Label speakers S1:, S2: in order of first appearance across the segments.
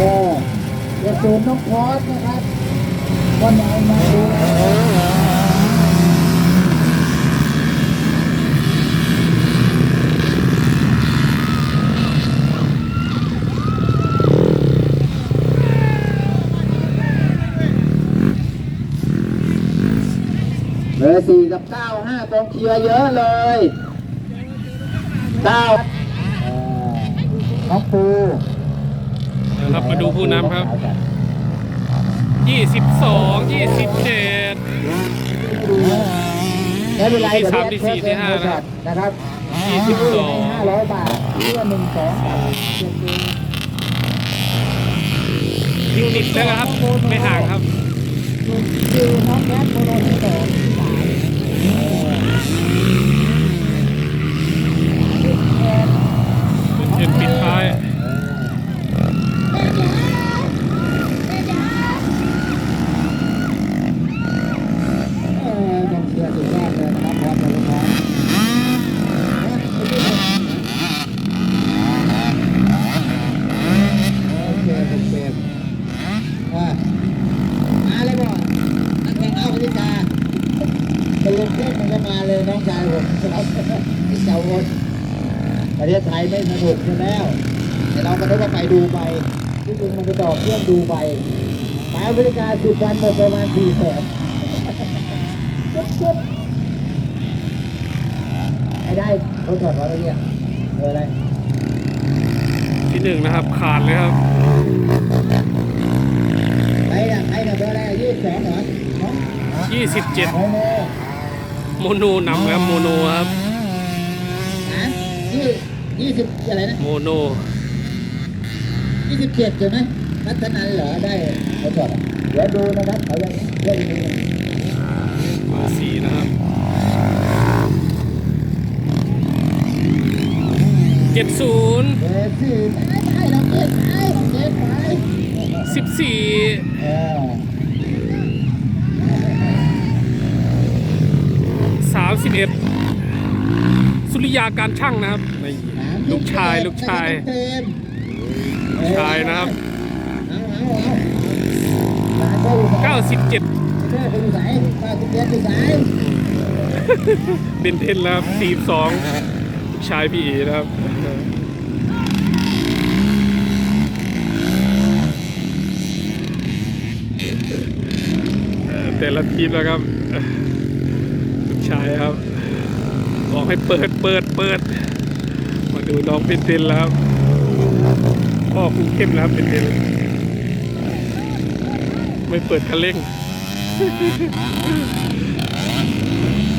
S1: นุนน้องพอสนะครับวันไหนมาดูเบอร์สี่กับเก้าห้ากองเชียร์เยอะเลยเก้าน้องปู
S2: นะครับ มาดูผู้นำครับ 22 27
S1: ไม่เป็นไร
S2: ที่สามที่สี่ที่ห้านะครับ
S1: นะครับ
S2: ยี่สิบสอง
S1: ห้าร้อยบาทเพื่อหนึ่งสองสามเจ็ด
S2: ยูนิตแล้วนะครับ ไม่ห่างครับ
S1: คือน้องแคทโมโนที่สองที่สาม
S2: เห็นปิดท้าย
S1: เออกองเชียร์สุดยอดเลยนะครับพร้อมกันเลยครับโอเคโอเคอะมาเลยบ่นัก แข่งเอาพิกาตลกเพื่อนมันก็มาเลยน้องชายผมครับพี่เจ้าวนประเทศไทยไม่สนุกใช่แล้วแต่เราก็นึกว่าไปดูไปที่จริงมันไปต่อเครื่องดูไปไปอเมริกาสิบวันหมดประมาณสี่แสนจุ๊บไอ้ได้เขาถอดเขาเลยเนี่ยเอออะไร
S2: ที่หนึ่งนะครับขาดเลยครับ
S1: ไอ้น่ะไอ้น่ะเบอร์อะไรยี่สิบสองเหรอเนาะ
S2: 27
S1: โอ้โห
S2: โมโนนำครับโมโนครับ
S1: ฮะยี่ยี่สิบอะไรนะ
S2: โมโน
S1: ยี่สิบเจ็ดใช่ไหมพัฒนันเหรอได้เขาถอดอะเดี๋ยวดูนะครับเขายังเล่นอยู่
S2: เบอร์สี่นะครับ70
S1: เบอร์สี่ได้ได้เราเก็บไปเราเก็บไป
S2: 14
S1: เออ
S2: 31 สุริยาการช่างนะครับนี่
S1: สาม
S2: ลูกชายลูกชาย
S1: เต็ม
S2: ลูกชายนะครับ
S1: เอาเอาเอาหลานก็อยู่ไหน
S2: 97
S1: แม่ไปอยู่ไหนป้าคุณเรียนอยู่ไหน
S2: เบนเทนแล้วครับ42ลูกชายพี่เอนะครับเอ่อแต่ละทีมแล้วครับเอ่อลูกชายครับบอก ให้เปิดเปิดเปิด มาดูน้องเป็นเทนแล้วครับพ่อคุมเข้มแล้วครับเป็นเทนไม่เปิดคันเร่ง
S1: เ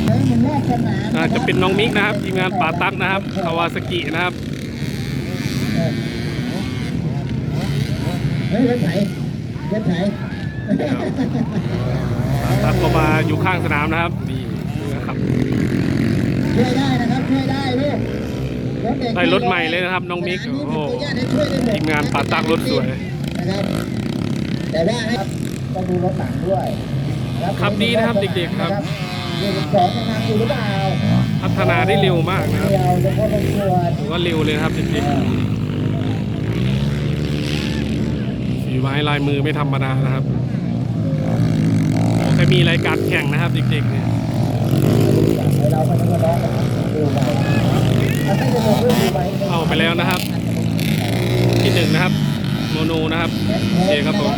S1: ฮ้ยมันแรกสนาม
S2: อาจจะเป็นน้องมิกนะครับทีมงานป่าตักนะครับคาวาสกินะครับ
S1: เฮ้ยรถไถรถไถ
S2: ป่าตักก็มาอยู่ข้างสนามนะครับนี่นะครับ
S1: ช่วยได้นะครับช่วยได้ลูกรถเด็ก
S2: ได้รถใหม่เลยนะครับ น้องมิก
S1: สนาม
S2: โอ้โห
S1: นี้เป็นตัวอย่างให้ช่วยได้หมด
S2: ทีมงานป่าตักรถสวย
S1: นะครับแต่ว่าให้ต้องดูรถหลังด้วย
S2: ครับดีนะครับเด็กๆครับ
S1: เด็กสองทำงานอยู่หรือเปล่า
S2: พัฒนาได้เร็วมากนะครับ
S1: เดียวเฉพาะตำรวจ
S2: ถือว่าเร็วเลยนะครับเด็กๆฝีไม้ลายมือไม่ธรรมดานะครับแค่มีรายการแข่งนะครับเด็กๆเนี่ย แล้วนะครับ ที่หนึ่งนะครับ โมโนนะครับโอเคครับผม